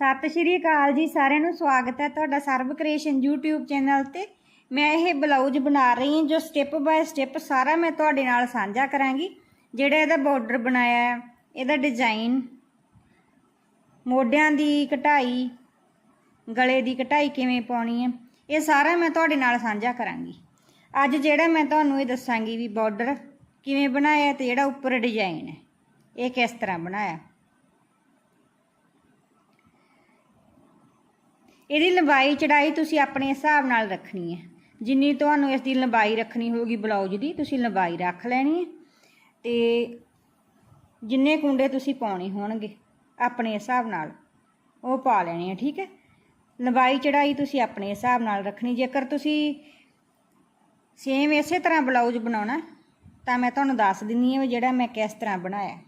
ਸਤਿ ਸ਼੍ਰੀ ਅਕਾਲ ਜੀ, ਸਾਰਿਆਂ ਨੂੰ ਸਵਾਗਤ ਹੈ ਤੁਹਾਡਾ ਸਰਵ ਕ੍ਰੀਏਸ਼ਨ YouTube ਚੈਨਲ ਤੇ। ਮੈਂ ਇਹ ਬਲਾਊਜ਼ ਬਣਾ ਰਹੀ ਹਾਂ, ਜੋ ਸਟੈਪ ਬਾਏ ਸਟੈਪ ਸਾਰਾ ਮੈਂ ਤੁਹਾਡੇ ਨਾਲ ਸਾਂਝਾ ਕਰਾਂਗੀ। ਜਿਹੜਾ ਇਹਦਾ ਬਾਰਡਰ ਬਣਾਇਆ ਹੈ ਇਹਦਾ ਡਿਜ਼ਾਈਨ ਮੋਢਿਆਂ ਦੀ ਕਟਾਈ, ਗਲੇ ਦੀ ਕਟਾਈ ਕਿਵੇਂ ਪਾਉਣੀ ਹੈ ਇਹ ਸਾਰਾ ਮੈਂ ਤੁਹਾਡੇ ਨਾਲ ਸਾਂਝਾ ਕਰਾਂਗੀ। ਅੱਜ ਜਿਹੜਾ ਮੈਂ ਤੁਹਾਨੂੰ ਇਹ ਦੱਸਾਂਗੀ ਵੀ ਬਾਰਡਰ ਕਿਵੇਂ ਬਣਾਇਆ ਤੇ ਜਿਹੜਾ ਉੱਪਰ ਡਿਜ਼ਾਈਨ ਹੈ, ਇਹ ਕਿਸ ਤਰ੍ਹਾਂ ਬਣਾਇਆ। ਇਹਦੀ ਲੰਬਾਈ ਚੜਾਈ ਤੁਸੀਂ ਆਪਣੇ ਹਿਸਾਬ ਨਾਲ ਰੱਖਣੀ ਹੈ। ਜਿੰਨੀ ਤੁਹਾਨੂੰ ਇਸ ਦੀ ਲੰਬਾਈ ਰੱਖਣੀ ਹੋਊਗੀ ਬਲਾਊਜ਼ ਦੀ, ਤੁਸੀਂ ਲੰਬਾਈ ਰੱਖ ਲੈਣੀ ਹੈ। ਤੇ ਜਿੰਨੇ ਕੁੰਡੇ ਤੁਸੀਂ ਪਾਉਣੇ ਹੋਣਗੇ, ਆਪਣੇ ਹਿਸਾਬ ਨਾਲ ਉਹ ਪਾ ਲੈਣੇ ਆ, ਠੀਕ ਹੈ? ਲੰਬਾਈ ਚੜਾਈ ਤੁਸੀਂ ਆਪਣੇ ਹਿਸਾਬ ਨਾਲ ਰੱਖਣੀ। ਜੇਕਰ ਤੁਸੀਂ ਸੇਮ ਇਸੇ ਤਰ੍ਹਾਂ ਬਲਾਊਜ਼ ਬਣਾਉਣਾ, ਤਾਂ ਮੈਂ ਤੁਹਾਨੂੰ ਦੱਸ ਦਿੰਨੀ ਹਾਂ ਵੀ ਜਿਹੜਾ ਮੈਂ ਕਿਸ ਤਰ੍ਹਾਂ ਬਣਾਇਆ।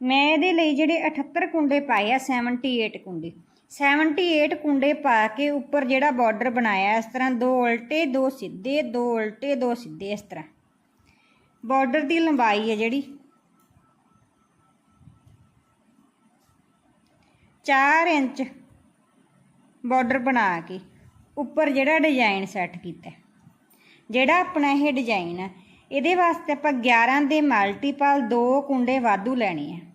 ਮੈਂ ਇਹਦੇ ਲਈ ਜਿਹੜੇ 78 ਕੁੰਡੇ ਪਾਏ ਆ 78 ਕੁੰਡੇ। 78 ਕੁੰਡੇ ਪਾ ਕੇ ਉੱਪਰ ਜਿਹੜਾ ਬਾਰਡਰ ਬਣਾਇਆ ਇਸ ਤਰ੍ਹਾਂ, ਦੋ ਉਲਟੇ, ਦੋ ਸਿੱਧੇ, ਦੋ ਉਲਟੇ, ਦੋ ਸਿੱਧੇ ਇਸ ਤਰ੍ਹਾਂ। ਬਾਰਡਰ ਦੀ ਲੰਬਾਈ ਹੈ ਜਿਹੜੀ। 4 ਇੰਚ ਬਾਰਡਰ ਬਣਾ ਕੇ ਉੱਪਰ ਜਿਹੜਾ ਡਿਜ਼ਾਈਨ ਸੈੱਟ ਕੀਤਾ। ਜਿਹੜਾ ਆਪਣਾ ਇਹ ਡਿਜ਼ਾਈਨ ਆ, ਇਹਦੇ ਵਾਸਤੇ ਆਪਾਂ 11 ਦੇ ਮਲਟੀਪਲ 2 ਕੁੰਡੇ ਵਾਧੂ ਲੈਣੇ ਆ।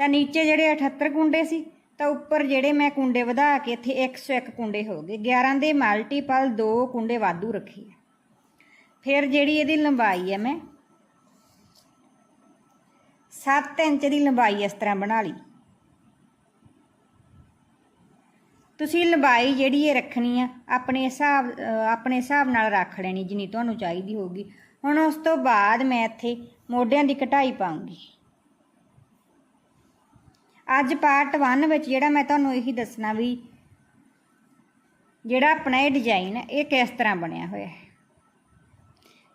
ਤਾਂ ਨੀਚੇ ਜਿਹੜੇ 78 ਕੁੰਡੇ ਸੀ, ਤਾਂ ਉੱਪਰ ਜਿਹੜੇ ਮੈਂ ਕੁੰਡੇ ਵਧਾ ਕੇ ਇੱਥੇ 101 ਕੁੰਡੇ ਹੋ ਗਏ। 11 ਦੇ ਮਲਟੀਪਲ 2 ਕੁੰਡੇ ਵਾਧੂ ਰੱਖੇ ਆ। ਫਿਰ ਜਿਹੜੀ ਇਹਦੀ ਲੰਬਾਈ ਹੈ ਮੈਂ 7 ਇੰਚ ਦੀ ਲੰਬਾਈ ਇਸ ਤਰ੍ਹਾਂ ਬਣਾ ਲਈ। ਤੁਸੀਂ ਲੰਬਾਈ ਜਿਹੜੀ ਇਹ ਰੱਖਣੀ ਆ, ਆਪਣੇ ਹਿਸਾਬ ਆਪਣੇ ਹਿਸਾਬ ਨਾਲ ਰੱਖ ਲੈਣੀ ਜਿੰਨੀ ਤੁਹਾਨੂੰ ਚਾਹੀਦੀ ਹੋਗੀ ਹੁਣ ਉਸ ਤੋਂ ਬਾਅਦ ਮੈਂ ਇੱਥੇ ਮੋਢਿਆਂ ਦੀ ਕਟਾਈ ਪਾਉਂਗੀ। ਅੱਜ ਪਾਰਟ 1 ਵਿੱਚ ਜਿਹੜਾ ਮੈਂ ਤੁਹਾਨੂੰ ਇਹੀ ਦੱਸਣਾ ਵੀ ਜਿਹੜਾ ਆਪਣਾ ਇਹ ਡਿਜ਼ਾਈਨ ਇਹ ਕਿਸ ਤਰ੍ਹਾਂ ਬਣਿਆ ਹੋਇਆ ਹੈ।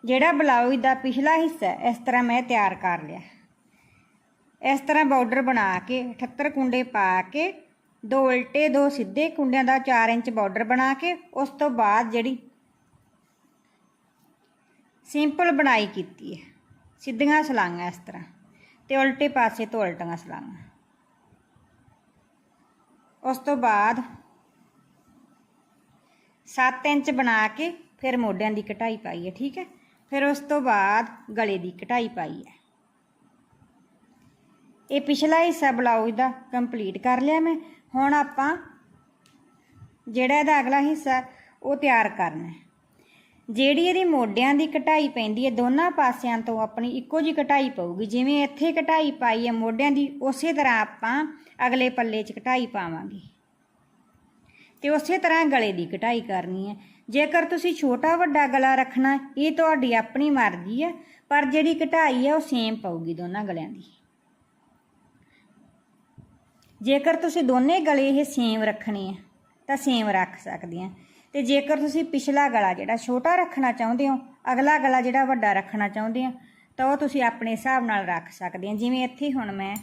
ਜਿਹੜਾ ਬਲਾਊਜ਼ ਦਾ ਪਿਛਲਾ ਹਿੱਸਾ ਇਸ ਤਰ੍ਹਾਂ ਮੈਂ ਤਿਆਰ ਕਰ ਲਿਆ। ਇਸ ਤਰ੍ਹਾਂ ਬਾਰਡਰ ਬਣਾ ਕੇ 78 ਕੁੰਡੇ ਪਾ ਕੇ, ਦੋ ਉਲਟੇ, ਦੋ ਸਿੱਧੇ ਕੁੰਡਿਆਂ ਦਾ 4 ਇੰਚ ਬਾਰਡਰ ਬਣਾ ਕੇ, ਉਸ ਤੋਂ ਬਾਅਦ ਜਿਹੜੀ ਸਿੰਪਲ ਬਣਾਈ ਕੀਤੀ ਹੈ। ਸਿੱਧੀਆਂ ਸਲਾਂਗਾਂ ਇਸ ਤਰ੍ਹਾਂ। ਤੇ ਉਲਟੇ ਪਾਸੇ ਤੋਂ ਉਲਟੀਆਂ ਸਲਾਂਗਾਂ। ਉਸ ਤੋਂ ਬਾਅਦ 7 ਇੰਚ ਬਣਾ ਕੇ ਫਿਰ ਮੋਢਿਆਂ ਦੀ ਕਟਾਈ ਪਾਈ ਹੈ, ਠੀਕ ਹੈ? ਫਿਰ ਉਸ ਤੋਂ ਬਾਅਦ ਗਲੇ ਦੀ ਕਟਾਈ ਪਾਈ ਹੈ। ਇਹ ਪਿਛਲਾ ਹਿੱਸਾ ਬਲਾਊਜ਼ ਦਾ ਕੰਪਲੀਟ ਕਰ ਲਿਆ ਮੈਂ। ਹੁਣ ਆਪਾਂ ਜਿਹੜਾ ਇਹਦਾ ਅਗਲਾ ਹਿੱਸਾ, ਉਹ ਤਿਆਰ ਕਰਨਾ ਹੈ। ਜਿਹੜੀ ਇਹਦੀ ਮੋਢਿਆਂ ਦੀ ਕਟਾਈ ਪੈਂਦੀ ਹੈ, ਦੋਨਾਂ ਪਾਸਿਆਂ ਤੋਂ ਆਪਣੀ ਇੱਕੋ ਜੀ ਕਟਾਈ ਪਊਗੀ। ਜਿਵੇਂ ਇੱਥੇ ਕਟਾਈ ਪਾਈ ਹੈ ਮੋਢਿਆਂ ਦੀ, ਉਸੇ ਤਰ੍ਹਾਂ ਆਪਾਂ ਅਗਲੇ ਪੱਲੇ 'ਚ ਕਟਾਈ ਪਾਵਾਂਗੇ। ਤੇ ਉਸੇ ਤਰ੍ਹਾਂ ਗਲੇ ਦੀ ਕਟਾਈ ਕਰਨੀ ਹੈ। ਜੇਕਰ ਤੁਸੀਂ ਛੋਟਾ ਵੱਡਾ ਗਲਾ ਰੱਖਣਾ, ਇਹ ਤੁਹਾਡੀ ਆਪਣੀ ਮਰਜ਼ੀ ਹੈ, ਪਰ ਜਿਹੜੀ ਕਟਾਈ ਹੈ, ਉਹ ਸੇਮ ਪਊਗੀ ਦੋਨਾਂ ਗਲਿਆਂ ਦੀ। ਜੇਕਰ ਤੁਸੀਂ ਦੋਨੇ ਗਲੇ ਇਹ ਸੇਮ ਰੱਖਣੇ ਆ, ਤਾਂ ਸੇਮ ਰੱਖ ਸਕਦੇ ਆ। ਤੇ ਜੇਕਰ ਤੁਸੀਂ ਪਿਛਲਾ ਗਲਾ ਜਿਹੜਾ ਛੋਟਾ ਰੱਖਣਾ ਚਾਹੁੰਦੇ ਹੋ, ਅਗਲਾ ਗਲਾ ਜਿਹੜਾ ਵੱਡਾ ਰੱਖਣਾ ਚਾਹੁੰਦੇ ਆ ਤਾਂ ਉਹ ਤੁਸੀਂ ਆਪਣੇ ਹਿਸਾਬ ਨਾਲ ਰੱਖ ਸਕਦੇ ਆ। ਜਿਵੇਂ ਇੱਥੇ ਹੁਣ ਮੈਂ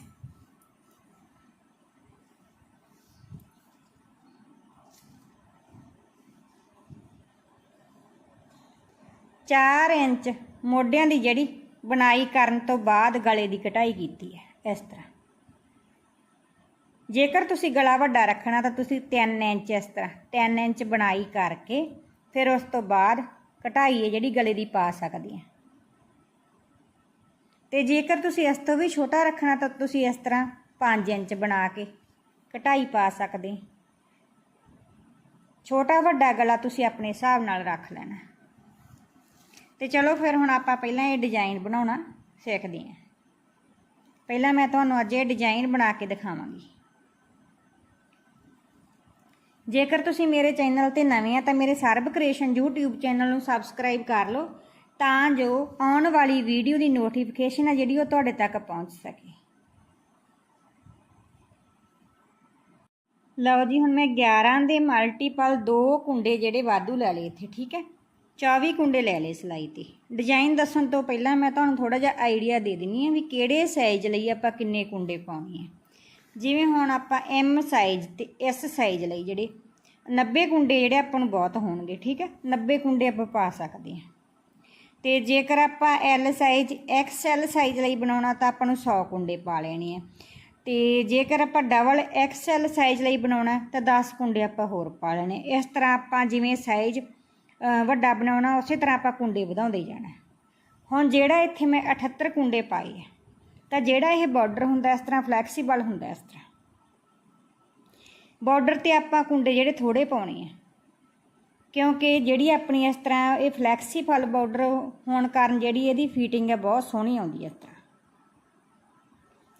ਚਾਰ ਇੰਚ ਮੋਢਿਆਂ ਦੀ ਜਿਹੜੀ ਬਣਾਈ ਕਰਨ ਤੋਂ ਬਾਅਦ ਗਲੇ ਦੀ ਕਟਾਈ ਕੀਤੀ ਹੈ, ਇਸ ਤਰ੍ਹਾਂ। ਜੇਕਰ ਤੁਸੀਂ ਗਲਾ ਵੱਡਾ ਰੱਖਣਾ ਤਾਂ ਤੁਸੀਂ 3 ਇੰਚ ਇਸ ਤਰ੍ਹਾਂ 3 ਇੰਚ ਬਣਾਈ ਕਰਕੇ ਫਿਰ ਉਸ ਤੋਂ ਬਾਅਦ ਕਟਾਈ ਹੈ ਜਿਹੜੀ ਗਲੇ ਦੀ ਪਾ ਸਕਦੇ ਆ ਤੇ ਜੇਕਰ ਤੁਸੀਂ ਇਸ ਤੋਂ ਵੀ ਛੋਟਾ ਰੱਖਣਾ ਤਾਂ ਤੁਸੀਂ ਇਸ ਤਰ੍ਹਾਂ 5 ਇੰਚ ਬਣਾ ਕੇ ਕਟਾਈ ਪਾ ਸਕਦੇ ਛੋਟਾ ਵੱਡਾ ਗਲਾ ਤੁਸੀਂ ਆਪਣੇ ਹਿਸਾਬ ਨਾਲ ਰੱਖ ਲੈਣਾ। ਤੇ ਚਲੋ ਫਿਰ ਹੁਣ ਆਪਾਂ ਪਹਿਲਾਂ ਇਹ ਡਿਜ਼ਾਈਨ ਬਣਾਉਣਾ, ਸਿੱਖਦੇ ਹਾਂ। ਪਹਿਲਾਂ ਮੈਂ ਤੁਹਾਨੂੰ ਅੱਜ ਇਹ ਡਿਜ਼ਾਈਨ ਬਣਾ ਕੇ ਦਿਖਾਵਾਂਗੀ। ਜੇਕਰ ਤੁਸੀਂ ਮੇਰੇ ਚੈਨਲ ਤੇ ਨਵੇਂ ਆ ਤਾਂ ਮੇਰੇ ਸਰਬ ਕ੍ਰੀਏਸ਼ਨ YouTube ਚੈਨਲ ਨੂੰ ਸਬਸਕ੍ਰਾਈਬ ਕਰ ਲਓ, ਤਾਂ ਜੋ ਆਉਣ ਵਾਲੀ ਵੀਡੀਓ ਦੀ ਨੋਟੀਫਿਕੇਸ਼ਨ ਹੈ ਜਿਹੜੀ ਉਹ ਤੁਹਾਡੇ ਤੱਕ ਪਹੁੰਚ ਸਕੇ। ਲਓ ਜੀ, ਹੁਣ ਮੈਂ 11 ਦੇ ਮਲਟੀਪਲ ਦੋ ਕੁੰਡੇ ਜਿਹੜੇ ਵਾਧੂ ਲੈ ਲਏ ਇੱਥੇ, ਠੀਕ ਹੈ? 24 ਕੁੰਡੇ ਲੈ ਲਏ ਸਿਲਾਈ ਤੇ। ਡਿਜ਼ਾਈਨ ਦੱਸਣ ਤੋਂ ਪਹਿਲਾਂ ਮੈਂ ਤੁਹਾਨੂੰ ਥੋੜਾ ਜਿਹਾ ਆਈਡੀਆ ਦੇ ਦਿੰਨੀ ਆ ਵੀ ਕਿਹੜੇ ਸਾਈਜ਼ ਲਈ ਆਪਾਂ ਕਿੰਨੇ ਕੁੰਡੇ ਪਾਉਣੇ ਆ। ਜਿਵੇਂ ਹੁਣ ਆਪਾਂ ਐਮ ਸਾਈਜ਼ ਤੇ ਐਸ ਸਾਈਜ਼ ਲਈ ਜਿਹੜੇ 90 ਕੁੰਡੇ ਜਿਹੜੇ ਆਪਾਂ ਨੂੰ ਬਹੁਤ ਹੋਣਗੇ, ਠੀਕ ਹੈ? 90 ਕੁੰਡੇ ਆਪਾਂ ਪਾ ਸਕਦੇ ਹਾਂ। ਤੇ ਜੇਕਰ ਆਪਾਂ ਐਲ ਸਾਈਜ਼ ਐਕਸਐਲ ਸਾਈਜ਼ ਲਈ ਬਣਾਉਣਾ ਤਾਂ ਆਪਾਂ ਨੂੰ 100 ਕੁੰਡੇ ਪਾ ਲੈਣੇ ਆ। ਤੇ ਜੇਕਰ ਆਪਾਂ ਡਬਲ ਐਕਸਐਲ ਸਾਈਜ਼ ਲਈ ਬਣਾਉਣਾ ਤਾਂ 10 ਕੁੰਡੇ ਆਪਾਂ ਹੋਰ ਪਾ ਲੈਣੇ ਇਸ ਤਰ੍ਹਾਂ ਆਪਾਂ ਜਿਵੇਂ ਸਾਈਜ਼ ਵੱਡਾ ਬਣਾਉਣਾ, ਉਸੇ ਤਰ੍ਹਾਂ ਆਪਾਂ ਕੁੰਡੇ ਵਧਾਉਂਦੇ ਜਾਣਾ। ਹੁਣ ਜਿਹੜਾ ਇੱਥੇ ਮੈਂ 78 ਕੁੰਡੇ ਪਾਏ ਆ, ਤਾਂ ਜਿਹੜਾ ਇਹ ਬਾਰਡਰ ਹੁੰਦਾ ਇਸ ਤਰ੍ਹਾਂ ਫਲੈਕਸੀਬਲ ਹੁੰਦਾ ਇਸ ਤਰ੍ਹਾਂ। ਬਾਰਡਰ ਤੇ ਆਪਾਂ ਕੁੰਡੇ ਜਿਹੜੇ ਥੋੜੇ ਪਾਉਣੇ ਆ, ਕਿਉਂਕਿ ਜਿਹੜੀ ਆਪਣੀ ਇਸ ਤਰ੍ਹਾਂ ਇਹ ਫਲੈਕਸੀਬਲ ਬਾਰਡਰ ਹੋਣ ਕਾਰਨ ਜਿਹੜੀ ਇਹਦੀ ਫਿਟਿੰਗ ਹੈ ਬਹੁਤ ਸੋਹਣੀ ਆਉਂਦੀ ਹੈ ਇਸ ਤਰ੍ਹਾਂ।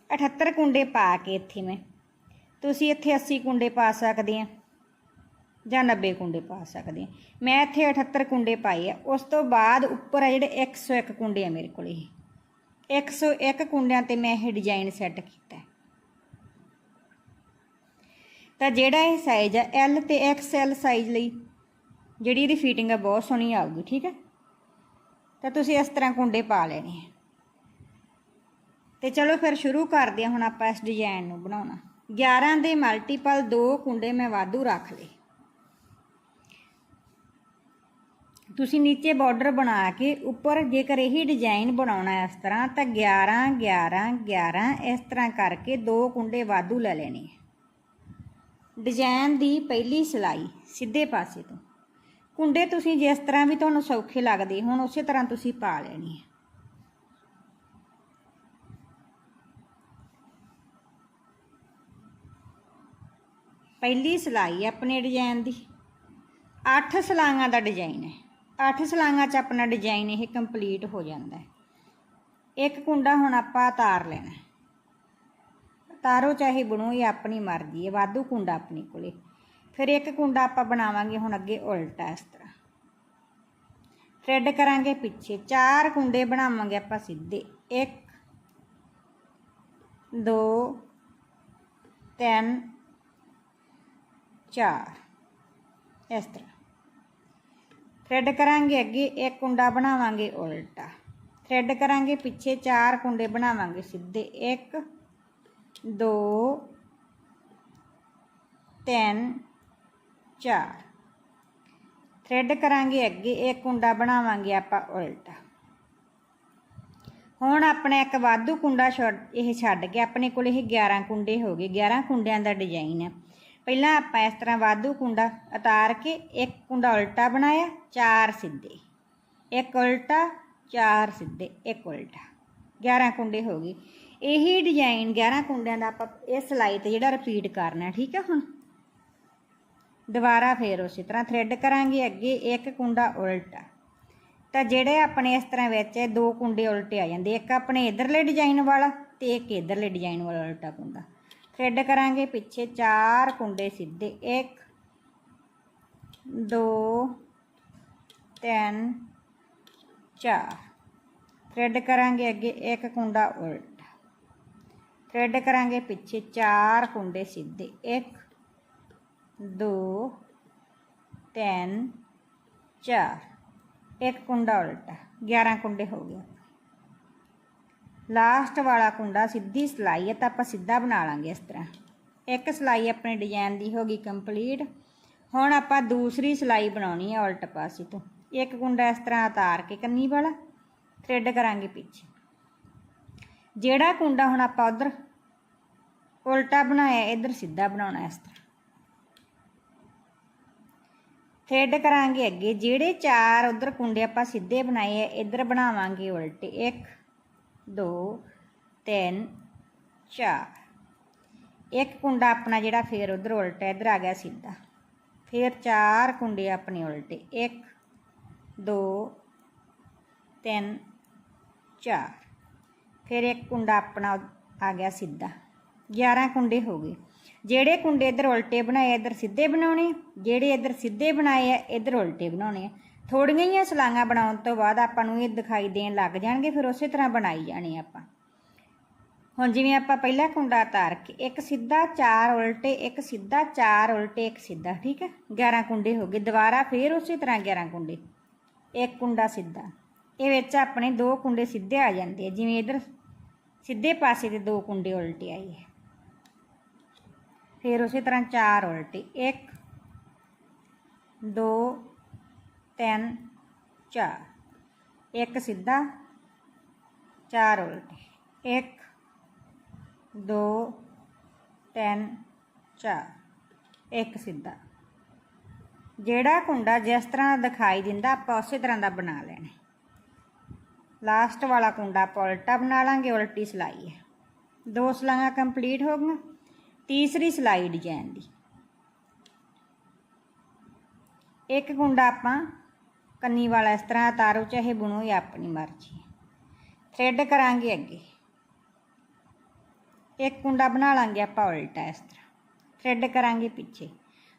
78 ਕੁੰਡੇ ਪਾ ਕੇ ਇੱਥੇ ਮੈਂ, ਤੁਸੀਂ ਇੱਥੇ 80 ਕੁੰਡੇ ਪਾ ਸਕਦੇ ਆ। ਜਾਂ 90 ਕੁੰਡੇ ਪਾ ਸਕਦੇ ਮੈਂ ਇੱਥੇ 78 ਕੁੰਡੇ ਪਾਏ ਆ। ਉਸ ਤੋਂ ਬਾਅਦ ਉੱਪਰ ਆ ਜਿਹੜੇ 101 ਕੁੰਡੇ ਆ ਮੇਰੇ ਕੋਲ ਇਹ। 101 ਕੁੰਡਿਆਂ ਤੇ ਮੈਂ ਇਹ ਡਿਜ਼ਾਈਨ ਸੈੱਟ ਕੀਤਾ। ਤਾਂ ਜਿਹੜਾ ਇਹ ਸਾਈਜ਼ ਹੈ L ਤੇ XL ਸਾਈਜ਼ ਲਈ, ਜਿਹੜੀ ਇਹਦੀ ਫਿਟਿੰਗ ਆ, ਬਹੁਤ ਸੋਹਣੀ ਆਊਗੀ, ਠੀਕ ਹੈ ਤਾਂ ਤੁਸੀਂ ਇਸ ਤਰ੍ਹਾਂ ਕੁੰਡੇ ਪਾ ਲੈਣੇ ਆ। ਤੇ ਚਲੋ ਫਿਰ ਸ਼ੁਰੂ ਕਰਦੇ ਹਾਂ, ਹੁਣ ਆਪਾਂ ਇਸ ਡਿਜ਼ਾਈਨ ਨੂੰ ਬਣਾਉਣਾ। 11 ਦੇ ਮਲਟੀਪਲ 2 ਕੁੰਡੇ ਮੈਂ ਵਾਧੂ ਰੱਖ ਲਏ। ਤੁਸੀਂ ਨੀਚੇ ਬਾਰਡਰ ਬਣਾ ਕੇ ਉੱਪਰ ਜੇਕਰ ਇਹੀ ਡਿਜ਼ਾਈਨ ਬਣਾਉਣਾ ਇਸ ਤਰ੍ਹਾਂ, ਤਾਂ 11 11 11 ਇਸ ਤਰ੍ਹਾਂ ਕਰਕੇ ਦੋ ਕੁੰਡੇ ਵਾਧੂ ਲੈ ਲੈਣੇ ਹੈ। ਡਿਜ਼ਾਈਨ ਦੀ ਪਹਿਲੀ ਸਿਲਾਈ ਸਿੱਧੇ ਪਾਸੇ ਤੋਂ। ਕੁੰਡੇ ਤੁਸੀਂ ਜਿਸ ਤਰ੍ਹਾਂ ਵੀ ਤੁਹਾਨੂੰ ਸੌਖੇ ਲੱਗਦੇ ਹੁਣ, ਉਸੇ ਤਰ੍ਹਾਂ ਤੁਸੀਂ ਪਾ ਲੈਣੀ ਹੈ ਪਹਿਲੀ ਸਿਲਾਈ ਆਪਣੇ ਡਿਜ਼ਾਈਨ ਦੀ। 8 ਸਲਾਈਆਂ ਦਾ ਡਿਜ਼ਾਈਨ ਹੈ। 8 ਸਲਾਈਆਂ 'ਚ ਆਪਣਾ ਡਿਜ਼ਾਈਨ ਇਹ ਕੰਪਲੀਟ ਹੋ ਜਾਂਦਾ ਹੈ। ਇੱਕ ਕੁੰਡਾ ਹੁਣ ਆਪਾਂ ਤਾਰ ਲੈਣਾ ਤਾਰੋ ਚਾਹੇ ਬਣੋ ਇਹ ਆਪਣੀ ਮਰਜ਼ੀ ਹੈ, ਵਾਧੂ ਕੁੰਡਾ ਆਪਣੇ ਕੋਲੇ। ਫਿਰ ਇੱਕ ਕੁੰਡਾ ਆਪਾਂ ਬਣਾਵਾਂਗੇ ਹੁਣ ਅੱਗੇ ਉਲਟਾ ਇਸ ਤਰ੍ਹਾਂ। ਥ੍ਰੈਡ ਕਰਾਂਗੇ ਪਿੱਛੇ। ਚਾਰ ਕੁੰਡੇ ਬਣਾਵਾਂਗੇ ਆਪਾਂ ਸਿੱਧੇ। 1 2 3 4 ਇਸ ਤਰ੍ਹਾਂ। ਥਰੈਡ ਕਰਾਂਗੇ ਅੱਗੇ, ਇੱਕ ਕੁੰਡਾ ਬਣਾਵਾਂਗੇ ਉਲਟਾ। ਥ੍ਰੈਡ ਕਰਾਂਗੇ, ਪਿੱਛੇ ਚਾਰ ਕੁੰਡੇ ਬਣਾਵਾਂਗੇ ਸਿੱਧੇ। 1 2 3 4 ਥਰੈਡ ਕਰਾਂਗੇ ਅੱਗੇ, ਇੱਕ ਕੁੰਡਾ ਬਣਾਵਾਂਗੇ ਆਪਾਂ ਉਲਟਾ। ਹੁਣ ਆਪਣਾ ਇੱਕ ਵਾਧੂ ਕੁੰਡਾ ਛੱਡ, ਇਹ ਛੱਡ ਕੇ ਆਪਣੇ ਕੋਲ ਇਹ 11 ਕੁੰਡੇ ਹੋ ਗਏ। 11 ਕੁੰਡਿਆਂ ਦਾ ਡਿਜ਼ਾਈਨ ਹੈ ਪਹਿਲਾਂ ਆਪਾਂ ਇਸ ਤਰ੍ਹਾਂ ਵਾਧੂ ਕੁੰਡਾ ਉਤਾਰ ਕੇ ਇੱਕ ਕੁੰਡਾ ਉਲਟਾ ਬਣਾਇਆ, ਚਾਰ ਸਿੱਧੇ। ਇੱਕ ਉਲਟਾ, ਚਾਰ ਸਿੱਧੇ, ਇੱਕ ਉਲਟਾ। 11 ਕੁੰਡੇ ਹੋ ਗਏ। ਇਹੀ ਡਿਜ਼ਾਈਨ 11 ਕੁੰਡਿਆਂ ਦਾ ਆਪਾਂ ਇਹ ਸਿਲਾਈ ਤੇ ਜਿਹੜਾ ਰਿਪੀਟ ਕਰਨਾ ਠੀਕ ਹੈ ਹੁਣ? ਦੁਬਾਰਾ ਫੇਰ ਉਸੇ ਤਰ੍ਹਾਂ ਥ੍ਰੈਡ ਕਰਾਂਗੇ, ਅੱਗੇ ਇੱਕ ਕੁੰਡਾ ਉਲਟਾ। ਤਾਂ ਜਿਹੜੇ ਆਪਣੇ ਇਸ ਤਰ੍ਹਾਂ ਵਿੱਚ ਦੋ ਕੁੰਡੇ ਉਲਟੇ ਆ ਜਾਂਦੇ, ਇੱਕ ਆਪਣੇ ਇਧਰਲੇ ਡਿਜ਼ਾਈਨ ਵਾਲਾ ਤੇ ਇੱਕ ਇਧਰਲੇ ਡਿਜ਼ਾਈਨ ਵਾਲਾ ਉਲਟਾ ਕੁੰਡਾ। ਥਰੈਡ ਕਰਾਂਗੇ। ਪਿੱਛੇ ਚਾਰ ਕੁੰਡੇ ਸਿੱਧੇ। 1 2 3 4 ਥਰੈਡ ਕਰਾਂਗੇ ਅੱਗੇ। ਇੱਕ ਕੁੰਡਾ ਉਲਟਾ। ਥਰੈਡ ਕਰਾਂਗੇ ਪਿੱਛੇ ਚਾਰ ਕੁੰਡੇ ਸਿੱਧੇ। 1 2 3 4 ਇੱਕ ਕੁੰਡਾ ਉਲਟਾ। 11 ਕੁੰਡੇ ਹੋ ਗਏ। ਲਾਸਟ ਵਾਲਾ ਕੁੰਡਾ ਸਿੱਧੀ ਸਲਾਈ ਹੈ ਤਾਂ ਆਪਾਂ ਸਿੱਧਾ ਬਣਾ ਲਾਂਗੇ ਇਸ ਤਰ੍ਹਾਂ। ਇੱਕ ਸਲਾਈ ਆਪਣੇ ਡਿਜ਼ਾਈਨ ਦੀ ਹੋ ਗਈ ਕੰਪਲੀਟ। ਹੁਣ ਆਪਾਂ ਦੂਸਰੀ ਸਲਾਈ ਬਣਾਉਣੀ ਹੈ ਉਲਟ ਪਾਸੇ ਤੋਂ। ਇੱਕ ਕੁੰਡਾ ਇਸ ਤਰ੍ਹਾਂ ਉਤਾਰ ਕੇ ਕੰਨੀ ਵਾਲਾ ਥ੍ਰੈਡ ਕਰਾਂਗੇ ਪਿੱਛੇ। ਜਿਹੜਾ ਕੁੰਡਾ ਹੁਣ ਆਪਾਂ ਉਧਰ ਉਲਟਾ ਬਣਾਇਆ, ਇਧਰ ਸਿੱਧਾ ਬਣਾਉਣਾ ਇਸ ਤਰ੍ਹਾਂ। ਥ੍ਰੈਡ ਕਰਾਂਗੇ ਅੱਗੇ। ਜਿਹੜੇ ਚਾਰ ਉਧਰ ਕੁੰਡੇ ਆਪਾਂ ਸਿੱਧੇ ਬਣਾਏ ਆ, ਇਧਰ ਬਣਾਵਾਂਗੇ ਉਲਟੇ। 1 2 3 4 ਇੱਕ ਕੁੰਡਾ ਆਪਣਾ ਜਿਹੜਾ ਫੇਰ ਉਧਰ ਉਲਟਾ ਇਧਰ ਆ ਗਿਆ ਸਿੱਧਾ। ਫੇਰ ਚਾਰ ਕੁੰਡੇ ਆਪਣੇ ਉਲਟੇ। 1 2 3 4 ਫਿਰ ਇੱਕ ਕੁੰਡਾ ਆਪਣਾ ਆ ਗਿਆ ਸਿੱਧਾ। 11 ਕੁੰਡੇ ਹੋ ਗਏ। ਜਿਹੜੇ ਕੁੰਡੇ ਇਧਰ ਉਲਟੇ ਬਣਾਏ ਇਧਰ ਸਿੱਧੇ ਬਣਾਉਣੇ ਜਿਹੜੇ ਇਧਰ ਸਿੱਧੇ ਬਣਾਏ ਆ, ਇਧਰ ਉਲਟੇ ਬਣਾਉਣੇ ਆ। ਥੋੜੀਆਂ ਹੀ ਸਲਾਂਗਾ ਬਣਾਉਣ ਤੋਂ ਬਾਅਦ ਆਪਾਂ ਨੂੰ ਇਹ ਦਿਖਾਈ ਦੇਣ ਲੱਗ ਜਾਣਗੇ, ਫਿਰ ਉਸੇ ਤਰ੍ਹਾਂ ਬਣਾਈ ਜਾਣੇ ਆਪਾਂ। ਹੁਣ ਜਿਵੇਂ ਆਪਾਂ ਪਹਿਲਾ ਕੁੰਡਾ ਤਾਰ ਕੇ, ਇੱਕ ਸਿੱਧਾ, ਚਾਰ ਉਲਟੇ, ਇੱਕ ਸਿੱਧਾ, ਚਾਰ ਉਲਟੇ, ਇੱਕ ਸਿੱਧਾ, ਠੀਕ ਹੈ? 11 ਕੁੰਡੇ ਹੋ ਗਏ, ਦੁਬਾਰਾ ਫੇਰ ਉਸੇ ਤਰ੍ਹਾਂ 11 ਕੁੰਡੇ। ਇੱਕ ਕੁੰਡਾ ਸਿੱਧਾ। ਇਹ ਵਿੱਚ ਆਪਣੇ ਦੋ ਕੁੰਡੇ ਸਿੱਧੇ ਆ ਜਾਂਦੇ ਆ, ਜਿਵੇਂ ਇਧਰ ਸਿੱਧੇ ਪਾਸੇ ਦੇ ਦੋ ਕੁੰਡੇ ਉਲਟੇ ਆਏ ਹੈ ਫਿਰ ਉਸੇ ਤਰ੍ਹਾਂ ਚਾਰ ਉਲਟੇ 1 2 3 4 ਇੱਕ ਸਿੱਧਾ, ਚਾਰ ਉਲਟੇ। 1 2 3 4 ਇੱਕ ਸਿੱਧਾ। ਜਿਹੜਾ ਕੁੰਡਾ ਜਿਸ ਤਰ੍ਹਾਂ ਦਿਖਾਈ ਦਿੰਦਾ, ਆਪਾਂ ਉਸੇ ਤਰ੍ਹਾਂ ਦਾ ਬਣਾ ਲੈਣਾ। ਲਾਸਟ ਵਾਲਾ ਕੁੰਡਾ ਆਪਾਂ ਉਲਟਾ ਬਣਾ ਲਾਂਗੇ, ਉਲਟੀ ਸਲਾਈ ਹੈ। ਦੋ ਸਲਾਈਆਂ ਕੰਪਲੀਟ ਹੋ ਗਈਆਂ। ਤੀਸਰੀ ਸਲਾਈ ਡਿਜ਼ਾਈਨ ਦੀ। ਇੱਕ ਕੁੰਡਾ ਆਪਾਂ ਕੰਨੀ ਵਾਲਾ ਇਸ ਤਰ੍ਹਾਂ ਤਾਰੋ ਚਾਹੇ ਬੁਣੋ ਜਾਂ ਆਪਣੀ ਮਰਜ਼ੀ ਥ੍ਰੈਡ ਕਰਾਂਗੇ ਅੱਗੇ। ਇੱਕ ਕੁੰਡਾ ਬਣਾ ਲਾਂਗੇ ਆਪਾਂ ਉਲਟਾ ਇਸ ਤਰ੍ਹਾਂ। ਥ੍ਰੈਡ ਕਰਾਂਗੇ ਪਿੱਛੇ।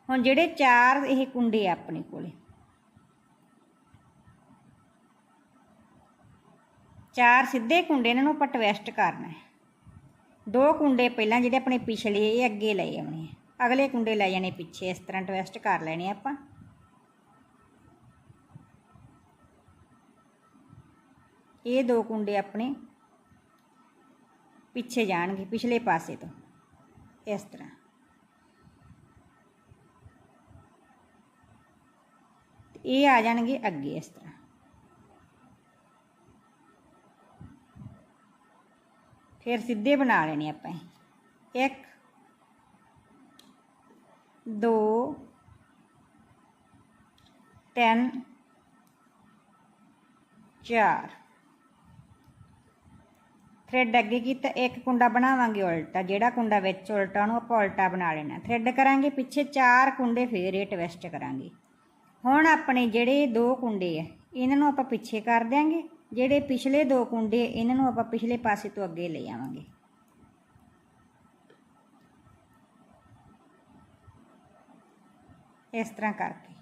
ਹੁਣ ਜਿਹੜੇ ਚਾਰ ਇਹ ਕੁੰਡੇ ਆ ਆਪਣੇ ਕੋਲੇ। ਚਾਰ ਸਿੱਧੇ ਕੁੰਡੇ, ਇਹਨਾਂ ਨੂੰ ਆਪਾਂ ਟਵਿਸਟ ਕਰਨਾ ਹੈ। ਦੋ ਕੁੰਡੇ ਪਹਿਲਾਂ ਜਿਹੜੇ ਆਪਣੇ ਪਿਛਲੇ ਇਹ ਅੱਗੇ ਲਏ ਆਉਣੇ ਅਗਲੇ ਕੁੰਡੇ ਲੈ ਜਾਣੇ ਪਿੱਛੇ। ਇਸ ਤਰ੍ਹਾਂ ਟਵਿਸਟ ਕਰ ਲੈਣੇ ਆਪਾਂ। ਇਹ ਦੋ ਕੁੰਡੇ ਆਪਣੇ ਪਿੱਛੇ ਜਾਣਗੇ, ਪਿਛਲੇ ਪਾਸੇ ਤੋਂ, ਇਸ ਤਰ੍ਹਾਂ। ਇਹ ਆ ਜਾਣਗੇ ਅੱਗੇ ਇਸ ਤਰ੍ਹਾਂ। ਫਿਰ ਸਿੱਧੇ ਬਣਾ ਲੈਣੇ ਆਪਾਂ ਇੱਕ, ਦੋ, ਤਿੰਨ, ਚਾਰ। ਥ੍ਰੈਡ ਅੱਗੇ ਕੀਤਾ ਇੱਕ ਕੁੰਡਾ ਬਣਾਵਾਂਗੇ ਉਲਟਾ, ਜਿਹੜਾ ਕੁੰਡਾ ਵਿੱਚ ਉਲਟਾ ਉਹਨੂੰ ਆਪਾਂ ਉਲਟਾ ਬਣਾ ਲੈਣਾ। ਥ੍ਰੈਡ ਕਰਾਂਗੇ, ਪਿੱਛੇ ਚਾਰ ਕੁੰਡੇ ਫੇਰ ਇਹ ਟਵਿਸਟ ਕਰਾਂਗੇ। ਹੁਣ ਆਪਣੇ ਜਿਹੜੇ ਦੋ ਕੁੰਡੇ ਆ, ਇਹਨਾਂ ਨੂੰ ਆਪਾਂ ਪਿੱਛੇ ਕਰ ਦਿਆਂਗੇ। ਜਿਹੜੇ ਪਿਛਲੇ ਦੋ ਕੁੰਡੇ ਇਹਨਾਂ ਨੂੰ ਆਪਾਂ ਪਿਛਲੇ ਪਾਸੇ ਤੋਂ ਅੱਗੇ ਲੈ ਆਵਾਂਗੇ। ਇਸ ਤਰ੍ਹਾਂ ਕਰਕੇ।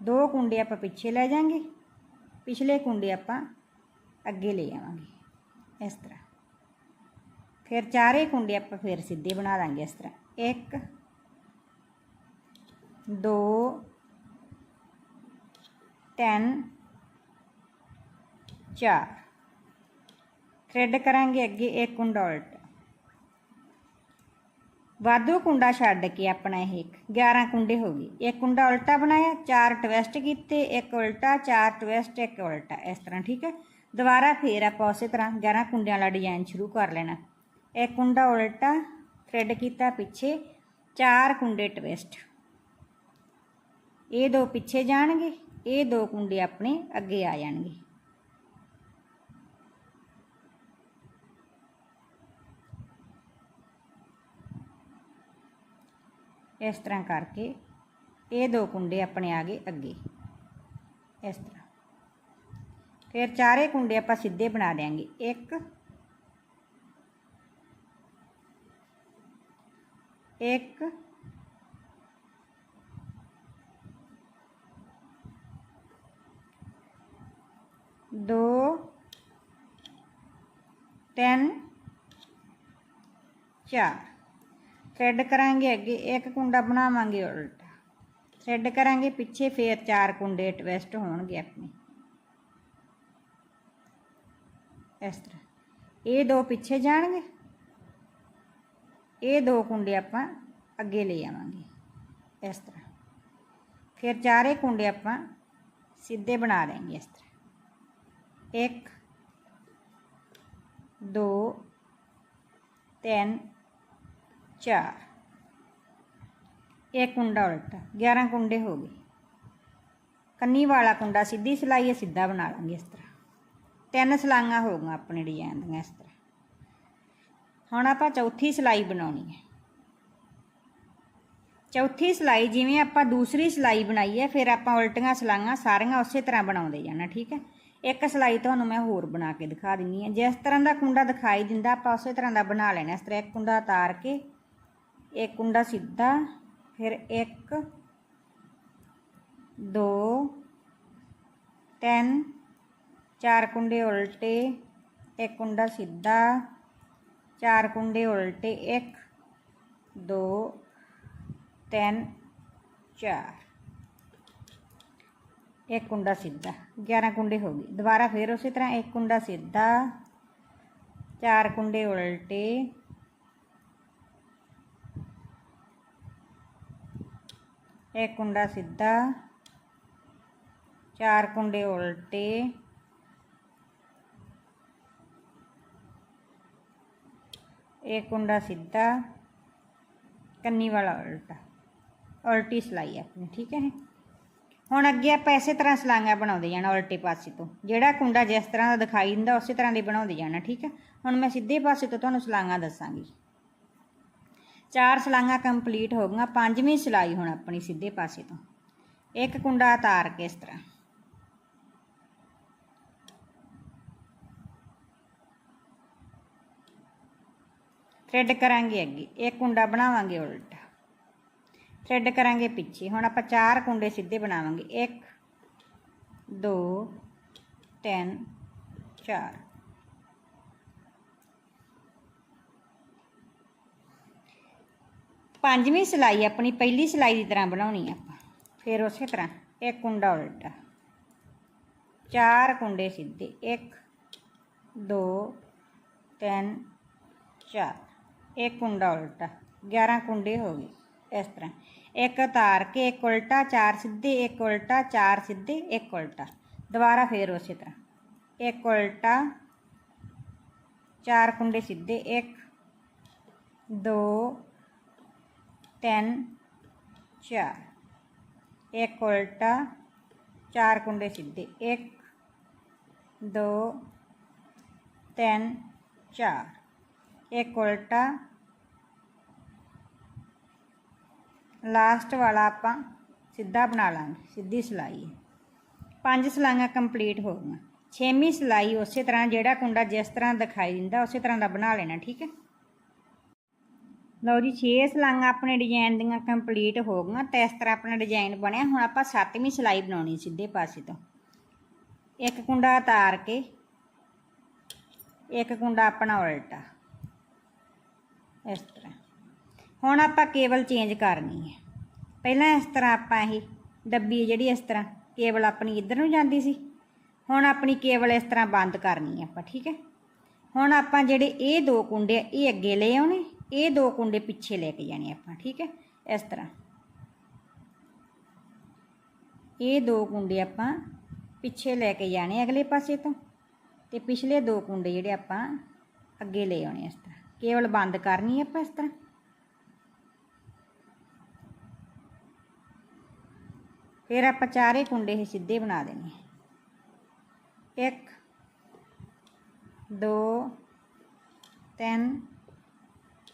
ਦੋ ਕੁੰਡੇ ਆਪਾਂ ਪਿੱਛੇ ਲੈ ਜਾਾਂਗੇ, ਪਿਛਲੇ ਕੁੰਡੇ ਆਪਾਂ ਅੱਗੇ ਲੈ ਆਵਾਂਗੇ। ਇਸ ਤਰ੍ਹਾਂ। ਫਿਰ ਚਾਰੇ ਕੁੰਡੇ ਆਪਾਂ ਫਿਰ ਸਿੱਧੇ ਬਣਾ ਦਾਂਗੇ ਇਸ ਤਰ੍ਹਾਂ। 1 2 3 4 ਥ੍ਰੈਡ ਕਰਾਂਗੇ ਅੱਗੇ ਇੱਕ ਕੁੰਡਾ ਉਲਟਾ। ਵਾਧੂ ਕੁੰਡਾ ਛੱਡ ਕੇ ਆਪਣਾ ਇਹ 11 ਕੁੰਡੇ ਹੋ ਗਏ। ਇੱਕ ਕੁੰਡਾ ਉਲਟਾ ਬਣਾਇਆ, ਚਾਰ ਟਵਿਸਟ ਕੀਤੇ, ਇੱਕ ਉਲਟਾ, ਚਾਰ ਟਵਿਸਟ ਇੱਕ ਉਲਟਾ। ਇਸ ਤਰ੍ਹਾਂ ਠੀਕ ਹੈ? ਦੁਬਾਰਾ ਫੇਰ ਆਪਾਂ ਉਸੇ ਤਰ੍ਹਾਂ 11 ਕੁੰਡਿਆਂ ਵਾਲਾ ਡਿਜ਼ਾਈਨ ਸ਼ੁਰੂ ਕਰ ਲੈਣਾ। ਇੱਕ ਕੁੰਡਾ ਉਲਟਾ ਥ੍ਰੈਡ ਕੀਤਾ ਪਿੱਛੇ, ਚਾਰ ਕੁੰਡੇ ਟਵਿਸਟ ਇਹ ਦੋ ਪਿੱਛੇ ਜਾਣਗੇ, ਇਹ ਦੋ ਕੁੰਡੇ ਆਪਣੇ ਅੱਗੇ ਆ ਜਾਣਗੇ। ਇਸ ਤਰ੍ਹਾਂ ਕਰਕੇ ਇਹ ਦੋ ਕੁੰਡੇ ਆਪਣੇ ਆ ਗਏ ਅੱਗੇ। ਇਸ ਤਰ੍ਹਾਂ। ਫਿਰ ਚਾਰੇ ਕੁੰਡੇ ਆਪਾਂ ਸਿੱਧੇ ਬਣਾ ਦੇਾਂਗੇ ਇੱਕ ਇੱਕ ਦੋ ਤਿੰਨ ਚਾਰ ਥ੍ਰੈਡ ਕਰਾਂਗੇ ਅੱਗੇ ਇੱਕ ਕੁੰਡਾ ਬਣਾਵਾਂਗੇ ਉਲਟਾ ਥ੍ਰੈਡ ਕਰਾਂਗੇ ਪਿੱਛੇ ਫੇਰ ਚਾਰ ਕੁੰਡੇ ਟਵਿਸਟ ਹੋਣਗੇ ਆਪਣੇ ਇਸ ਤਰ੍ਹਾਂ ਇਹ ਦੋ ਪਿੱਛੇ ਜਾਣਗੇ। ਇਹ ਦੋ ਕੁੰਡੇ ਆਪਾਂ ਅੱਗੇ ਲੈ ਆਵਾਂਗੇ ਇਸ ਤਰ੍ਹਾਂ ਫਿਰ ਚਾਰੇ ਕੁੰਡੇ ਆਪਾਂ ਸਿੱਧੇ ਬਣਾ ਲੈਂਗੇ ਇਸ ਤਰ੍ਹਾਂ 1 2 3 4 ਇੱਕ ਕੁੰਡਾ ਉਲਟਾ 11 ਕੁੰਡੇ ਹੋ ਗਏ। ਕੰਨੀ ਵਾਲਾ ਕੁੰਡਾ ਸਿੱਧੀ ਸਿਲਾਈ ਹੈ, ਸਿੱਧਾ ਬਣਾ ਲਾਂਗੇ ਇਸ ਤਰ੍ਹਾਂ ਤਿੰਨ ਸਲਾਈਆਂ ਹੋ ਗਈਆਂ ਆਪਣੇ ਡਿਜ਼ਾਈਨ ਦੀਆਂ ਇਸ ਤਰ੍ਹਾਂ। ਹੁਣ ਆਪਾਂ ਚੌਥੀ ਸਲਾਈ ਬਣਾਉਣੀ ਹੈ। ਚੌਥੀ ਸਲਾਈ ਜਿਵੇਂ ਆਪਾਂ ਦੂਸਰੀ ਸਲਾਈ ਬਣਾਈ ਹੈ, ਫਿਰ ਆਪਾਂ ਉਲਟੀਆਂ ਸਲਾਈਆਂ ਸਾਰੀਆਂ ਉਸੇ ਤਰ੍ਹਾਂ ਬਣਾਉਂਦੇ ਜਾਣਾ, ਠੀਕ ਹੈ? ਇੱਕ ਸਲਾਈ ਤੁਹਾਨੂੰ ਮੈਂ ਹੋਰ ਬਣਾ ਕੇ ਦਿਖਾ ਦਿੰਨੀ ਆ ਜਿਸ ਤਰ੍ਹਾਂ ਦਾ ਕੁੰਡਾ ਦਿਖਾਈ ਦਿੰਦਾ, ਆਪਾਂ ਉਸੇ ਤਰ੍ਹਾਂ ਦਾ ਬਣਾ ਲੈਣਾ। ਇਸ ਤਰ੍ਹਾਂ ਇੱਕ ਕੁੰਡਾ ਉਤਾਰ ਕੇ, ਇੱਕ ਕੁੰਡਾ ਸਿੱਧਾ, ਫਿਰ ਇੱਕ, ਦੋ, ਤਿੰਨ ਚਾਰ ਕੁੰਡੇ ਉਲਟੇ, ਇੱਕ ਕੁੰਡਾ ਸਿੱਧਾ, ਚਾਰ ਕੁੰਡੇ ਉਲਟੇ, ਇੱਕ, ਦੋ, ਤਿੰਨ, ਚਾਰ। ਇੱਕ ਕੁੰਡਾ ਸਿੱਧਾ 11 ਕੁੰਡੇ ਹੋ ਗਏ। ਦੁਬਾਰਾ ਫਿਰ ਉਸੇ ਤਰ੍ਹਾਂ ਇੱਕ ਕੁੰਡਾ ਸਿੱਧਾ, ਚਾਰ ਕੁੰਡੇ ਉਲਟੇ, ਇੱਕ ਕੁੰਡਾ ਸਿੱਧਾ, ਚਾਰ ਕੁੰਡੇ ਇਹ ਕੁੰਡਾ ਸਿੱਧਾ ਕੰਨੀ ਵਾਲਾ ਉਲਟਾ, ਉਲਟੀ ਸਲਾਈ ਆਪਣੀ, ਠੀਕ ਹੈ ਹੁਣ ਅੱਗੇ ਆਪਾਂ ਇਸੇ ਤਰ੍ਹਾਂ ਸਲਾਈਆਂ ਬਣਾਉਂਦੇ ਜਾਣਾ ਉਲਟੇ ਪਾਸੇ ਤੋਂ। ਜਿਹੜਾ ਕੁੰਡਾ ਜਿਸ ਤਰ੍ਹਾਂ ਦਾ ਦਿਖਾਈ ਦਿੰਦਾ, ਉਸੇ ਤਰ੍ਹਾਂ ਦੇ ਬਣਾਉਂਦੇ ਜਾਣਾ, ਠੀਕ ਹੈ? ਹੁਣ ਮੈਂ ਸਿੱਧੇ ਪਾਸੇ ਤੋਂ ਤੁਹਾਨੂੰ ਸਲਾਈਆਂ ਦੱਸਾਂਗੀ। ਚਾਰ ਸਲਾਈਆਂ ਕੰਪਲੀਟ ਹੋ ਗਈਆਂ, ਪੰਜਵੀਂ ਸਲਾਈ ਹੁਣ ਆਪਣੀ ਸਿੱਧੇ ਪਾਸੇ ਤੋਂ। ਇੱਕ ਕੁੰਡਾ ਉਤਾਰ ਕੇ ਇਸ ਤਰ੍ਹਾਂ। ਥ੍ਰੈਡ ਕਰਾਂਗੇ ਅੱਗੇ। ਇੱਕ ਕੁੰਡਾ ਬਣਾਵਾਂਗੇ ਉਲਟਾ। ਥ੍ਰੈਡ ਕਰਾਂਗੇ ਪਿੱਛੇ। ਹੁਣ ਆਪਾਂ ਚਾਰ ਕੁੰਡੇ ਸਿੱਧੇ ਬਣਾਵਾਂਗੇ। 1 2 3 4 ਪੰਜਵੀਂ ਸਿਲਾਈ ਆਪਣੀ, ਪਹਿਲੀ ਸਿਲਾਈ ਦੀ ਤਰ੍ਹਾਂ ਬਣਾਉਣੀ ਆਪਾਂ। ਫਿਰ ਉਸੇ ਤਰ੍ਹਾਂ ਇੱਕ ਕੁੰਡਾ ਉਲਟਾ। ਚਾਰ ਕੁੰਡੇ ਸਿੱਧੇ। 1 2 3 4 ਇੱਕ ਕੁੰਡਾ ਉਲਟਾ 11 ਕੁੰਡੇ ਹੋ ਗਏ ਇਸ ਤਰ੍ਹਾਂ। ਇੱਕ ਉਤਾਰ ਕੇ ਇੱਕ ਉਲਟਾ, ਚਾਰ ਸਿੱਧੇ, ਇੱਕ ਉਲਟਾ, ਚਾਰ ਸਿੱਧੇ, ਇੱਕ ਉਲਟਾ। ਦੁਬਾਰਾ ਫੇਰ ਉਸੇ ਤਰ੍ਹਾਂ। ਇੱਕ ਉਲਟਾ, ਚਾਰ ਕੁੰਡੇ ਸਿੱਧੇ, ਇੱਕ, ਦੋ, ਤਿੰਨ, ਚਾਰ। ਇੱਕ ਉਲਟਾ, ਚਾਰ ਕੁੰਡੇ ਸਿੱਧੇ, ਇੱਕ, ਦੋ, ਤਿੰਨ, ਚਾਰ। ਇੱਕ ਉਲਟਾ ਲਾਸਟ ਵਾਲਾ ਆਪਾਂ ਸਿੱਧਾ ਬਣਾ ਲਾਂਗੇ, ਸਿੱਧੀ ਸਿਲਾਈ ਪੰਜ ਸਲਾਈਆਂ ਕੰਪਲੀਟ ਹੋ ਗਈਆਂ। ਛੇਵੀਂ ਸਿਲਾਈ ਉਸੇ ਤਰ੍ਹਾਂ ਜਿਹੜਾ ਕੁੰਡਾ ਜਿਸ ਤਰ੍ਹਾਂ ਦਿਖਾਈ ਦਿੰਦਾ, ਉਸੇ ਤਰ੍ਹਾਂ ਦਾ ਬਣਾ ਲੈਣਾ, ਠੀਕ ਹੈ? ਲਓ ਜੀ 6 ਸਲਾਈਆਂ ਆਪਣੇ ਡਿਜ਼ਾਈਨ ਦੀਆਂ ਕੰਪਲੀਟ ਹੋ ਗਈਆਂ ਤੇ ਇਸ ਤਰ੍ਹਾਂ ਆਪਣਾ ਡਿਜ਼ਾਈਨ ਬਣਿਆ। ਹੁਣ ਆਪਾਂ ਸੱਤਵੀਂ ਸਿਲਾਈ ਬਣਾਉਣੀ ਸਿੱਧੇ ਪਾਸੇ ਤੋਂ। ਇੱਕ ਕੁੰਡਾ ਉਤਾਰ ਕੇ, ਇੱਕ ਕੁੰਡਾ ਆਪਣਾ ਉਲਟਾ। ਇਸ ਤਰ੍ਹਾਂ। ਹੁਣ ਆਪਾਂ ਕੇਬਲ ਚੇਂਜ ਕਰਨੀ ਹੈ। ਪਹਿਲਾਂ ਇਸ ਤਰ੍ਹਾਂ ਆਪਾਂ ਇਹ ਡੱਬੀ ਜਿਹੜੀ ਇਸ ਤਰ੍ਹਾਂ ਕੇਬਲ ਆਪਣੀ ਇੱਧਰ ਨੂੰ ਜਾਂਦੀ ਸੀ ਹੁਣ ਆਪਣੀ ਕੇਬਲ ਇਸ ਤਰ੍ਹਾਂ ਬੰਦ ਕਰਨੀ ਹੈ ਆਪਾਂ ਠੀਕ ਹੈ। ਹੁਣ ਆਪਾਂ ਜਿਹੜੇ ਇਹ ਦੋ ਕੁੰਡੇ ਆ, ਇਹ ਅੱਗੇ ਲੈ ਆਉਣੇ ਇਹ ਦੋ ਕੁੰਡੇ ਪਿੱਛੇ ਲੈ ਕੇ ਜਾਣੇ ਆਪਾਂ ਠੀਕ ਹੈ ਇਸ ਤਰ੍ਹਾਂ। ਇਹ ਦੋ ਕੁੰਡੇ ਆਪਾਂ ਪਿੱਛੇ ਲੈ ਕੇ ਜਾਣੇ ਅਗਲੇ ਪਾਸੇ ਤੋਂ ਤੇ ਪਿਛਲੇ ਦੋ ਕੁੰਡੇ ਜਿਹੜੇ ਆਪਾਂ ਅੱਗੇ ਲੈ ਆਉਣੇ ਇਸ ਤਰ੍ਹਾਂ। ਕੇਵਲ ਬੰਦ ਕਰਨੀ ਆਪਾਂ ਇਸ ਤਰ੍ਹਾਂ। ਫਿਰ ਆਪਾਂ ਚਾਰੇ ਕੁੰਡੇ ਇਹ ਸਿੱਧੇ ਬਣਾ ਦੇਣੇ ਇੱਕ, ਦੋ, ਤਿੰਨ,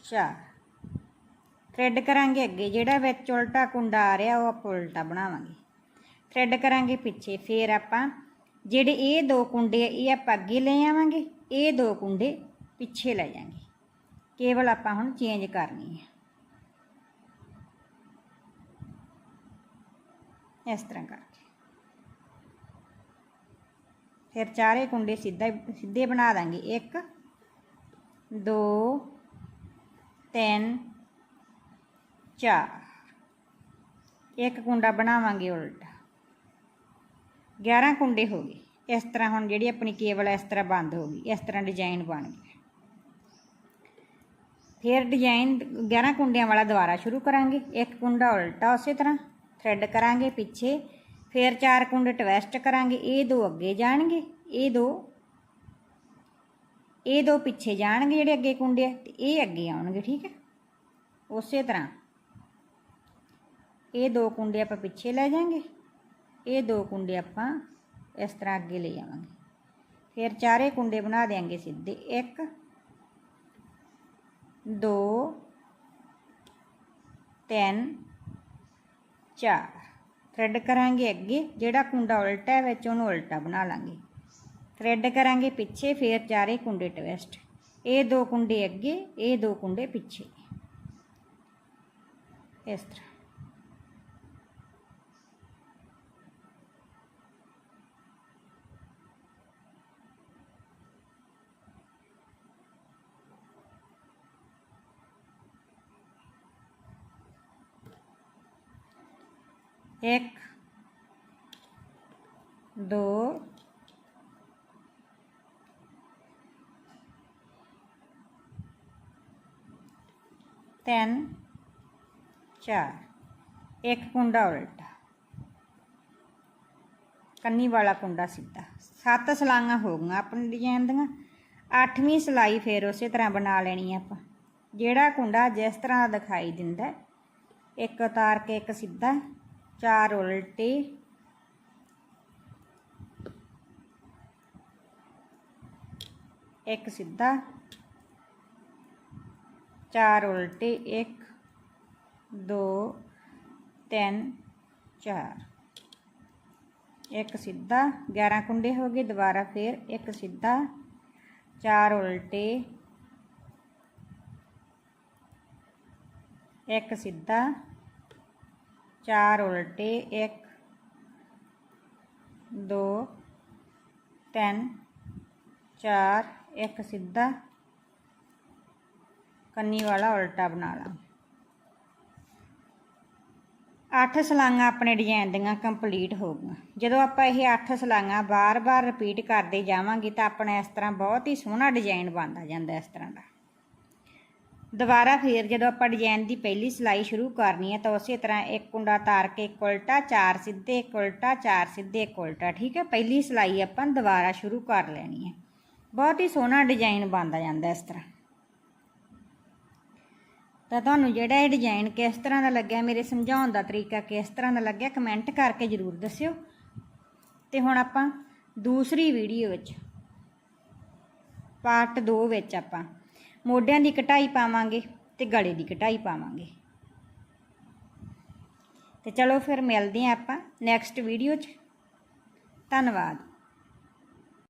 ਚਾਰ। ਥ੍ਰੈਡ ਕਰਾਂਗੇ ਅੱਗੇ, ਜਿਹੜਾ ਵਿੱਚ ਉਲਟਾ ਕੁੰਡਾ ਆ ਰਿਹਾ, ਉਹ ਆਪਾਂ ਉਲਟਾ ਬਣਾਵਾਂਗੇ। ਥ੍ਰੈਡ ਕਰਾਂਗੇ ਪਿੱਛੇ, ਫਿਰ ਆਪਾਂ ਜਿਹੜੇ ਇਹ ਦੋ ਕੁੰਡੇ ਆ, ਇਹ ਆਪਾਂ ਅੱਗੇ ਲੈ ਆਵਾਂਗੇ, ਇਹ ਦੋ ਕੁੰਡੇ ਪਿੱਛੇ ਲੈ ਜਾਾਂਗੇ। ਕੇਵਲ ਆਪਾਂ ਹੁਣ ਚੇਂਜ ਕਰਨੀ ਹੈ ਇਸ ਤਰ੍ਹਾਂ ਕਰਕੇ ਫਿਰ ਚਾਰੇ ਕੁੰਡੇ ਸਿੱਧਾ ਸਿੱਧੇ ਬਣਾ ਦਾਂਗੇ 1 2 3 4 ਇੱਕ ਕੁੰਡਾ ਬਣਾਵਾਂਗੇ ਉਲਟਾ 11 ਕੁੰਡੇ ਹੋ ਗਏ ਇਸ ਤਰ੍ਹਾਂ ਹੁਣ ਜਿਹੜੀ ਆਪਣੀ ਕੇਬਲ ਇਸ ਤਰ੍ਹਾਂ ਬੰਦ ਹੋ ਗਈ ਇਸ ਤਰ੍ਹਾਂ ਡਿਜ਼ਾਈਨ ਬਣ ਗਿਆ ਫਿਰ ਡਿਜ਼ਾਈਨ 11 ਕੁੰਡਿਆਂ ਵਾਲਾ ਦੁਬਾਰਾ ਸ਼ੁਰੂ ਕਰਾਂਗੇ ਇੱਕ ਕੁੰਡਾ ਉਲਟਾ ਉਸੇ ਤਰ੍ਹਾਂ ਥ੍ਰੈਡ ਕਰਾਂਗੇ ਪਿੱਛੇ ਫਿਰ ਚਾਰ ਕੁੰਡੇ ਟਵਿਸਟ ਕਰਾਂਗੇ ਇਹ ਦੋ ਅੱਗੇ ਜਾਣਗੇ ਇਹ ਦੋ ਇਹ ਦੋ ਪਿੱਛੇ ਜਾਣਗੇ ਜਿਹੜੇ ਅੱਗੇ ਕੁੰਡੇ ਆ ਤੇ ਇਹ ਅੱਗੇ ਆਉਣਗੇ ਠੀਕ ਹੈ ਉਸੇ ਤਰ੍ਹਾਂ ਇਹ ਦੋ ਕੁੰਡੇ ਆਪਾਂ ਪਿੱਛੇ ਲੈ ਜਾਾਂਗੇ ਇਹ ਦੋ ਕੁੰਡੇ ਆਪਾਂ ਇਸ ਤਰ੍ਹਾਂ ਅੱਗੇ ਲੈ ਜਾਵਾਂਗੇ ਫਿਰ ਚਾਰੇ ਕੁੰਡੇ ਬਣਾ ਦੇਾਂਗੇ ਸਿੱਧੇ 1 2 3 4 ਥ੍ਰੈਡ ਕਰਾਂਗੇ ਅੱਗੇ, ਜਿਹੜਾ ਕੁੰਡਾ ਉਲਟਾ ਹੈ, ਵਿੱਚ ਉਹਨੂੰ ਉਲਟਾ ਬਣਾ ਲਾਂਗੇ। ਥ੍ਰੈਡ ਕਰਾਂਗੇ ਪਿੱਛੇ, ਫਿਰ ਚਾਰੇ ਕੁੰਡੇ ਟਵਿਸਟ ਇਹ ਦੋ ਕੁੰਡੇ ਅੱਗੇ, ਇਹ ਦੋ ਕੁੰਡੇ ਪਿੱਛੇ। ਇਸ ਤਰ੍ਹਾਂ। ਇੱਕ, ਦੋ, ਤਿੰਨ, ਚਾਰ। ਇੱਕ ਕੁੰਡਾ ਉਲਟਾ। ਕੰਨੀ ਵਾਲਾ ਕੁੰਡਾ ਸਿੱਧਾ। ਸੱਤ ਸਲਾਈਆਂ ਹੋ ਗਈਆਂ ਆਪਣੇ ਡਿਜ਼ਾਈਨ ਦੀਆਂ ਅੱਠਵੀਂ ਸਲਾਈ ਫੇਰ ਉਸੇ ਤਰ੍ਹਾਂ ਬਣਾ ਲੈਣੀ ਆਪਾਂ। ਜਿਹੜਾ ਕੁੰਡਾ ਜਿਸ ਤਰ੍ਹਾਂ ਦਿਖਾਈ ਦਿੰਦਾ, ਇੱਕ ਉਤਾਰ ਕੇ ਇੱਕ ਸਿੱਧਾ। ਚਾਰ ਉਲਟੇ। ਇੱਕ ਸਿੱਧਾ। ਚਾਰ ਉਲਟੇ, ਇੱਕ, ਦੋ, ਤਿੰਨ, ਚਾਰ। ਇੱਕ ਸਿੱਧਾ 11 ਕੁੰਡੇ ਹੋ ਗਏ, ਦੁਬਾਰਾ ਫੇਰ ਇੱਕ ਸਿੱਧਾ। ਚਾਰ ਉਲਟੇ, ਇੱਕ ਸਿੱਧਾ। ਚਾਰ ਉਲਟੇ, ਇੱਕ, ਦੋ, ਤਿੰਨ, ਚਾਰ, ਇੱਕ ਸਿੱਧਾ। ਕੰਨੀ ਵਾਲਾ ਉਲਟਾ ਬਣਾ ਲਾ। ਅੱਠ ਸਲਾਈਆਂ ਆਪਣੇ ਡਿਜ਼ਾਈਨ ਦੀਆਂ ਕੰਪਲੀਟ ਹੋ ਗਈਆਂ। ਜਦੋਂ ਆਪਾਂ ਇਹ ਅੱਠ ਸਲਾਈਆਂ ਬਾਰ-ਬਾਰ ਰਿਪੀਟ ਕਰਦੇ ਜਾਵਾਂਗੇ ਤਾਂ ਆਪਣਾ ਇਸ ਤਰ੍ਹਾਂ ਬਹੁਤ ਹੀ ਸੋਹਣਾ ਡਿਜ਼ਾਈਨ ਬਣਦਾ ਜਾਂਦਾ ਇਸ ਤਰ੍ਹਾਂ ਦਾ। ਦੁਬਾਰਾ ਫੇਰ ਜਦੋਂ ਆਪਾਂ ਡਿਜ਼ਾਈਨ ਦੀ ਪਹਿਲੀ ਸਿਲਾਈ ਸ਼ੁਰੂ ਕਰਨੀ ਹੈ ਤਾਂ ਉਸੇ ਤਰ੍ਹਾਂ ਇੱਕ ਕੁੰਡਾ ਤਾਰ ਕੇ ਇੱਕ ਉਲਟਾ, ਚਾਰ ਸਿੱਧੇ, ਇੱਕ ਉਲਟਾ, ਚਾਰ ਸਿੱਧੇ, ਇੱਕ ਉਲਟਾ, ਠੀਕ ਹੈ? ਪਹਿਲੀ ਸਿਲਾਈ ਆਪਾਂ ਦੁਬਾਰਾ ਸ਼ੁਰੂ ਕਰ ਲੈਣੀ ਹੈ। ਬਹੁਤ ਹੀ ਸੋਹਣਾ ਡਿਜ਼ਾਈਨ ਬਣਦਾ ਜਾਂਦਾ ਇਸ ਤਰ੍ਹਾਂ। ਤਾਂ ਤੁਹਾਨੂੰ ਜਿਹੜਾ ਇਹ ਡਿਜ਼ਾਈਨ ਕਿਸ ਤਰ੍ਹਾਂ ਦਾ ਲੱਗਿਆ, ਮੇਰੇ ਸਮਝਾਉਣ ਦਾ ਤਰੀਕਾ ਕਿਸ ਤਰ੍ਹਾਂ ਦਾ ਲੱਗਿਆ ਕਮੈਂਟ ਕਰਕੇ ਜ਼ਰੂਰ ਦੱਸਿਓ। ਤੇ ਹੁਣ ਆਪਾਂ ਦੂਸਰੀ ਵੀਡੀਓ ਵਿੱਚ ਪਾਰਟ 2 ਵਿੱਚ ਆਪਾਂ ਮੋਢਿਆਂ ਦੀ ਕਟਾਈ ਪਾਵਾਂਗੇ ਤੇ ਗਲੇ ਦੀ ਕਟਾਈ ਪਾਵਾਂਗੇ। ਤੇ ਚਲੋ ਫਿਰ ਮਿਲਦੇ ਹਾਂ ਆਪਾਂ ਨੈਕਸਟ ਵੀਡੀਓ 'ਚ। ਧੰਨਵਾਦ।